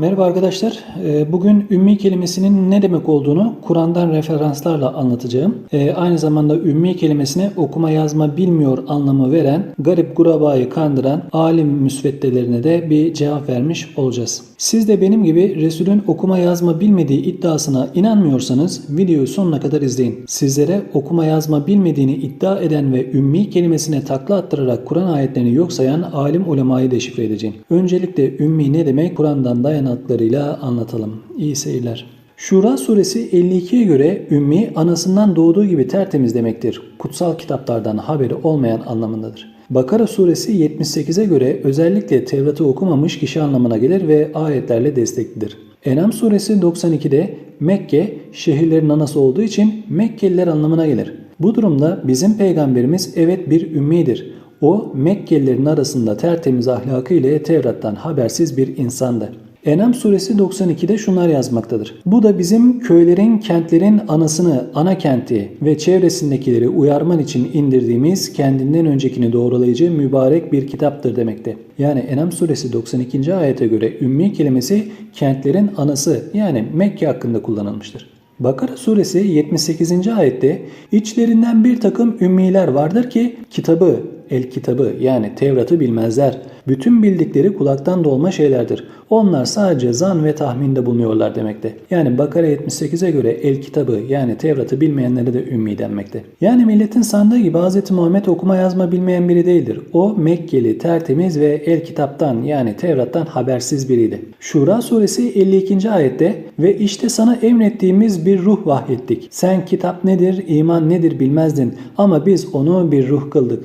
Merhaba arkadaşlar. Ee, Bugün ümmi kelimesinin ne demek olduğunu Kur'an'dan referanslarla anlatacağım. Ee, Aynı zamanda ümmi kelimesine okuma yazma bilmiyor anlamı veren, garip gurabayı kandıran alim müsveddelerine de bir cevap vermiş olacağız. Siz de benim gibi Resul'ün okuma yazma bilmediği iddiasına inanmıyorsanız videoyu sonuna kadar izleyin. Sizlere okuma yazma bilmediğini iddia eden ve ümmi kelimesine takla attırarak Kur'an ayetlerini yok sayan alim ulemayı deşifre edeceğim. Öncelikle ümmi ne demek Kur'an'dan dayanaklarıyla anlatalım. İyi seyirler. Şura suresi 52'ye göre ümmi anasından doğduğu gibi tertemiz demektir. Kutsal kitaplardan haberi olmayan anlamındadır. Bakara suresi 78'e göre özellikle Tevrat'ı okumamış kişi anlamına gelir ve ayetlerle desteklidir. Enam suresi 92'de Mekke şehirlerin anası olduğu için Mekkeliler anlamına gelir. Bu durumda bizim peygamberimiz evet bir ümmidir. O Mekkelilerin arasında tertemiz ahlakı ile Tevrat'tan habersiz bir insandı. Enam suresi 92'de şunlar yazmaktadır. Bu da bizim köylerin, kentlerin anasını, ana kenti ve çevresindekileri uyarman için indirdiğimiz kendinden öncekini doğrulayıcı mübarek bir kitaptır demekte. Yani Enam suresi 92. ayete göre ümmi kelimesi kentlerin anası yani Mekke hakkında kullanılmıştır. Bakara suresi 78. ayette içlerinden bir takım ümmiler vardır ki kitabı, el kitabı yani Tevrat'ı bilmezler. Bütün bildikleri kulaktan dolma şeylerdir. Onlar sadece zan ve tahminde bulunuyorlar demekte. Yani Bakara 78'e göre el kitabı yani Tevrat'ı bilmeyenlere de ümmi denmekte. Yani milletin sandığı gibi Hz. Muhammed okuma yazma bilmeyen biri değildir. O Mekkeli, tertemiz ve el kitaptan yani Tevrat'tan habersiz biriydi. Şura suresi 52. ayette ve işte sana emrettiğimiz bir ruh vahyettik. Sen kitap nedir, iman nedir bilmezdin ama biz onu bir ruh kıldık.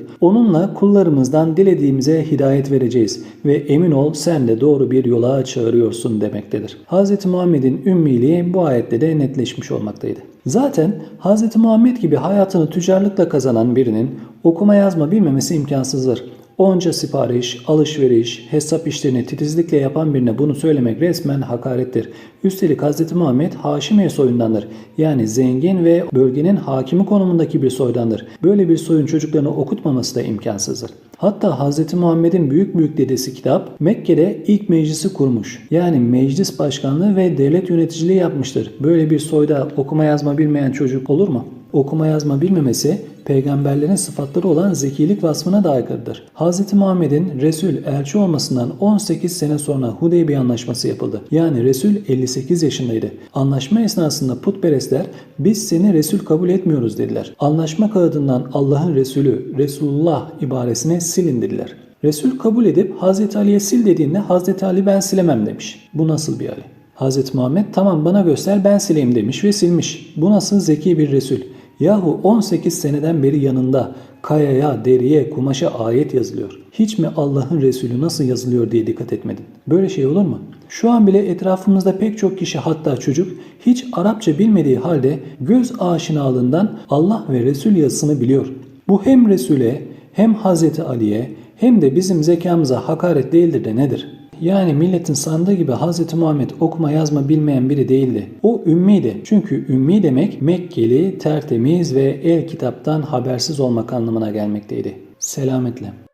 Onunla kullarımızdan dilediğimize hidayet vereceğiz ve emin ol sen de doğru bir yola çağırıyorsun demektedir. Hz. Muhammed'in ümmiliği bu ayette de netleşmiş olmaktaydı. Zaten Hz. Muhammed gibi hayatını tüccarlıkla kazanan birinin okuma yazma bilmemesi imkansızdır. Onca sipariş, alışveriş, hesap işlerini titizlikle yapan birine bunu söylemek resmen hakarettir. Üstelik Hz. Muhammed Haşimiye soyundandır. Yani zengin ve bölgenin hakimi konumundaki bir soydandır. Böyle bir soyun çocuklarını okutmaması da imkansızdır. Hatta Hz. Muhammed'in büyük büyük dedesi kitap Mekke'de ilk meclisi kurmuş. Yani meclis başkanlığı ve devlet yöneticiliği yapmıştır. Böyle bir soyda okuma yazma bilmeyen çocuk olur mu? Okuma yazma bilmemesi peygamberlerin sıfatları olan zekilik vasfına da aykırıdır. Hz. Muhammed'in Resul elçi olmasından 18 sene sonra Hudeybiye anlaşması yapıldı. Yani Resul 58 yaşındaydı. Anlaşma esnasında putperestler biz seni Resul kabul etmiyoruz dediler. Anlaşma kağıdından Allah'ın Resulü Resulullah ibaresine silin dediler. Resul kabul edip Hz. Ali'ye sil dediğinde Hz. Ali ben silemem demiş. Bu nasıl bir Ali? Hz. Muhammed tamam bana göster ben sileyim demiş ve silmiş. Bu nasıl zeki bir Resul? Yahu 18 seneden beri yanında kayaya, deriye, kumaşa ayet yazılıyor. Hiç mi Allah'ın Resulü nasıl yazılıyor diye dikkat etmedin? Böyle şey olur mu? Şu an bile etrafımızda pek çok kişi hatta çocuk hiç Arapça bilmediği halde göz aşinalığından Allah ve Resul yazısını biliyor. Bu hem Resul'e hem Hazreti Ali'ye hem de bizim zekamıza hakaret değildir de nedir? Yani milletin sandığı gibi Hz. Muhammed okuma yazma bilmeyen biri değildi. O ümmiydi. Çünkü ümmi demek Mekkeli, tertemiz ve el kitaptan habersiz olmak anlamına gelmekteydi. Selametle.